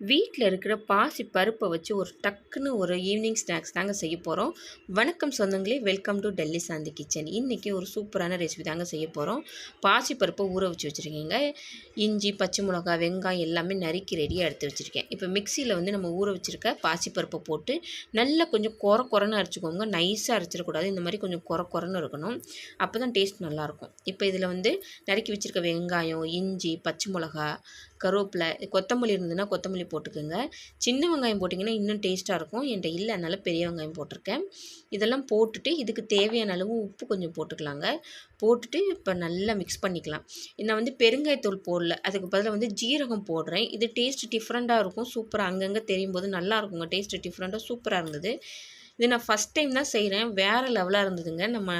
வீட்டில் இருக்கிற பாசி பருப்பை வச்சு ஒரு டக்குன்னு ஒரு ஈவினிங் ஸ்நாக்ஸ் தாங்க செய்ய போகிறோம் வணக்கம் சொந்தங்களே welcome to Delhi Shanti kitchen. இன்றைக்கி ஒரு சூப்பரான ரெசிபி தாங்க செய்ய போகிறோம் பாசி பருப்பை ஊற வச்சு வச்சுருக்கீங்க. இஞ்சி பச்சை மிளகா வெங்காயம் எல்லாமே நறுக்கி ரெடியாக எடுத்து வச்சுருக்கேன். இப்போ மிக்சியில் வந்து நம்ம ஊற வச்சுருக்க பாசி பருப்பை போட்டு நல்லா கொஞ்சம் குற குறன்னு அரைச்சிக்கோங்க. நைஸாக அரைச்சிடக்கூடாது. இந்த மாதிரி கொஞ்சம் குற குறன்னு இருக்கணும். அப்போ தான் டேஸ்ட் நல்லாயிருக்கும் இப்போ இதில் வந்து நறுக்கி வச்சுருக்க வெங்காயம் இஞ்சி பச்சை மிளகா கருவேப்பிலை கொத்தமல்லி இருந்ததுன்னா கொத்தமல்லி போட்டுக்கோங்க. சின்ன வெங்காயம் போட்டிங்கன்னா இன்னும் டேஸ்ட்டாக இருக்கும். என்கிட்ட இல்லை அதனால் பெரிய வெங்காயம் போட்டிருக்கேன். இதெல்லாம் போட்டுட்டு இதுக்கு தேவையான அளவு உப்பு கொஞ்சம் போட்டுக்கலாங்க. போட்டுட்டு இப்போ நல்லா மிக்ஸ் பண்ணிக்கலாம். நான் வந்து பெருங்காயத்தூள் போடல. அதுக்கு பதிலாக வந்து ஜீரகம் போடுறேன். இது டேஸ்ட் டிஃப்ரெண்ட்டாக இருக்கும். சூப்பராக அங்கங்கே தெரியும் போது நல்லா இருக்குங்க. டேஸ்ட்டு டிஃப்ரெண்ட்டாக சூப்பராக இருந்தது. இது நான் ஃபஸ்ட் டைம் தான் செய்கிறேன் வேறு லெவலாக இருந்ததுங்க. நம்ம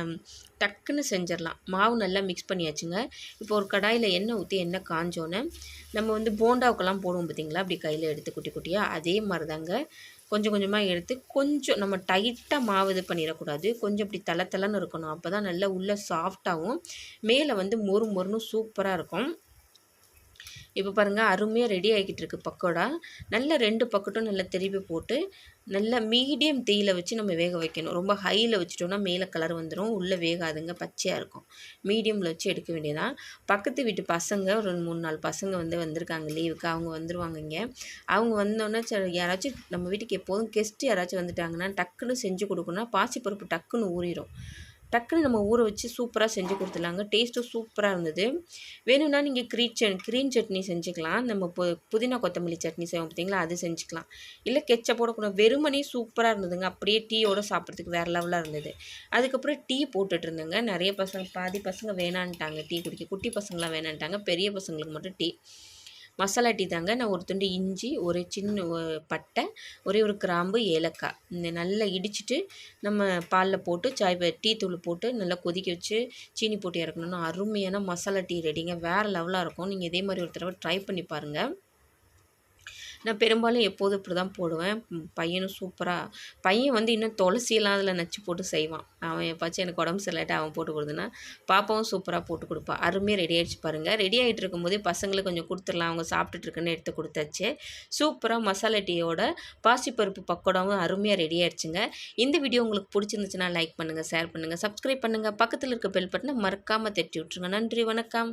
டக்குன்னு செஞ்சிடலாம். மாவு நல்லா மிக்ஸ் பண்ணியாச்சுங்க. இப்போ ஒரு கடாயில் எண்ணெய் ஊற்றி எண்ணெய் காஞ்சோன்னே நம்ம வந்து போண்டாவுக்கெல்லாம் போடுவோம் பார்த்திங்களா அப்படி கையில் எடுத்து குட்டி குட்டியாக அதே மாதிரி தாங்க கொஞ்சம் கொஞ்சமாக எடுத்து கொஞ்சம் நம்ம டைட்டாக மாவு இது பண்ணிடக்கூடாது. கொஞ்சம் இப்படி தலை தலைன்னு இருக்கணும். அப்போ தான் நல்லா உள்ளே சாஃப்டாகவும் மேலே வந்து மொறு மொறுன்னு சூப்பராக இருக்கும். இப்போ பாருங்கள் அருமையாக ரெடி ஆகிக்கிட்டு இருக்குது பக்கோடா. நல்லா ரெண்டு பக்கட்டும் நல்லா திருப்பி போட்டு நல்லா மீடியம் தீயில் வச்சு நம்ம வேக வைக்கணும். ரொம்ப ஹையில் வச்சுட்டோம்னா மேலே கலர் வந்துடும் உள்ளே வேகாதுங்க பச்சையாக இருக்கும். மீடியமில் வச்சு எடுக்க வேண்டியதான் பக்கத்து வீட்டு பசங்க ஒரு ரெண்டு மூணு நாலு பசங்க வந்து வந்திருக்காங்க லீவுக்கு அவங்க வந்துருவாங்க இங்கே. அவங்க வந்தோன்னே சரி யாராச்சும் நம்ம வீட்டுக்கு எப்போதும் கெஸ்ட்டு யாராச்சும் வந்துட்டாங்கன்னா டக்குன்னு செஞ்சு கொடுக்கணும்னா பாசிப்பருப்பு டக்குன்னு ஊறிடும் டக்குன்னு நம்ம ஊற வச்சு சூப்பராக செஞ்சு கொடுத்துலாங்க டேஸ்ட்டும் சூப்பராக இருந்தது. வேணும்னா நீங்கள் க்ரீன் சட் க்ரீன் சட்னி செஞ்சுக்கலாம். நம்ம பு புதினா கொத்தமல்லி சட்னி செய்வோம் பார்த்தீங்களா அது செஞ்சுக்கலாம். இல்லை கெச்சப்போட கூட வெறுமனே சூப்பராக இருந்ததுங்க. அப்படியே டீயோட சாப்பிட்றதுக்கு வேறு லெவலாக இருந்தது. அதுக்கப்புறம் டீ போட்டுட்டு இருந்தேங்க. நிறைய பசங்க பாதி பசங்க வேணான்ட்டாங்க. டீ குடிக்க குட்டி பசங்களாம் வேணான்ட்டாங்க. பெரிய பசங்களுக்கு மட்டும் டீ மசாலா டீ தாங்க. நான் ஒரு துண்டு இஞ்சி ஒரு சின்ன பட்டை ஒரே ஒரு கிராம்பு ஏலக்காய். இந்த நல்லா இடிச்சிட்டு நம்ம பாலில் போட்டு சாய் டீ தூள் போட்டு நல்லா கொதிக்க வச்சு சீனி போட்டு இறக்கணும்னா அருமையான மசாலா டீ ரெடிங்க. வேறு லெவலாக இருக்கும். நீங்கள் இதே மாதிரி ஒரு தடவை ட்ரை பண்ணி பாருங்கள் நான் பெரும்பாலும் எப்போதும் இப்படி தான் போடுவேன் பையனும் சூப்பராக பையன் வந்து இன்னும் துளசியெல்லாம் அதில் நச்சு போட்டு செய்வான். அவன் எப்பாச்சும் எனக்கு உடம்பு சரியில்லாட்டி அவன் போட்டு கொடுத்துனா பாப்பாவும் சூப்பராக போட்டு கொடுப்பான் அருமையாக ரெடி ஆகிடுச்சு பாருங்கள் ரெடி ஆகிட்டு இருக்கும்போதே பசங்களுக்கு கொஞ்சம் கொடுத்துடலாம். அவங்க சாப்பிட்டுட்டு இருக்குன்னு எடுத்து கொடுத்தாச்சு. சூப்பராக மசாலா டீயோட பாசிப்பருப்பு பக்கோடாவும் அருமையாக ரெடி ஆகிடுச்சுங்க இந்த வீடியோ உங்களுக்கு பிடிச்சிருந்துச்சுன்னா லைக் பண்ணுங்கள் ஷேர் பண்ணுங்கள் சப்ஸ்கிரைப் பண்ணுங்கள் பக்கத்தில் இருக்க பெல் பட்டனை மறக்காமல் தட்டி விட்ருங்க நன்றி வணக்கம்.